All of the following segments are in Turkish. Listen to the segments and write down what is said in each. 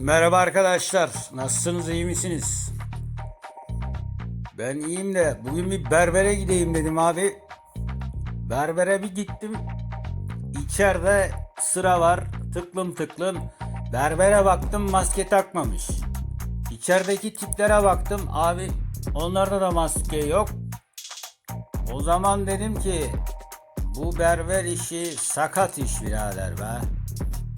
Merhaba arkadaşlar. Nasılsınız? iyi misiniz? Ben iyiyim de bugün bir berbere gideyim dedim abi. Berbere bir gittim. İçeride sıra var. Tıklım tıklım. Berbere baktım maske takmamış. İçerideki tiplere baktım abi onlarda da maske yok. O zaman dedim ki bu berber işi sakat iş birader be.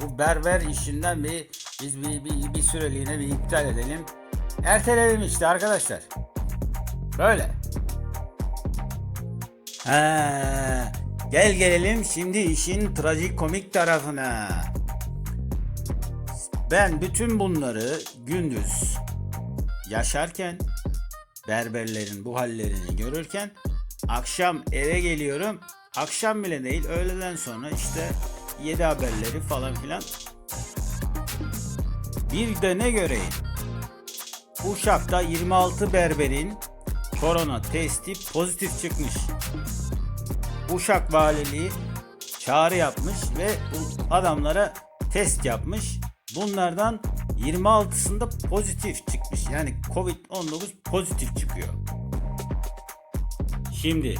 Bu berber işinden bir biz bir, bir, bir süreliğine bir iptal edelim. Erteledim işte arkadaşlar. Böyle. Ha, gel gelelim şimdi işin trajikomik tarafına. Ben bütün bunları gündüz yaşarken berberlerin bu hallerini görürken akşam eve geliyorum. Akşam bile değil öğleden sonra işte 7 haberleri falan filan. Bir de ne göreyim? Uşak'ta 26 berberin korona testi pozitif çıkmış. Uşak Valiliği çağrı yapmış ve adamlara test yapmış. Bunlardan 26'sında pozitif çıkmış. Yani Covid-19 pozitif çıkıyor. Şimdi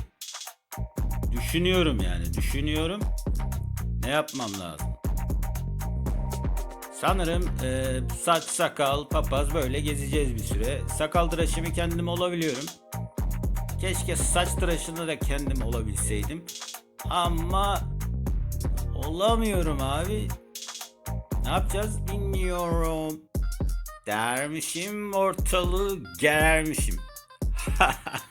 düşünüyorum yani düşünüyorum. Ne yapmam lazım? Sanırım e, saç, sakal, papaz böyle gezeceğiz bir süre. Sakal tıraşımı kendim olabiliyorum. Keşke saç tıraşını da kendim olabilseydim. Ama olamıyorum abi. Ne yapacağız bilmiyorum. Dermişim ortalığı germişim.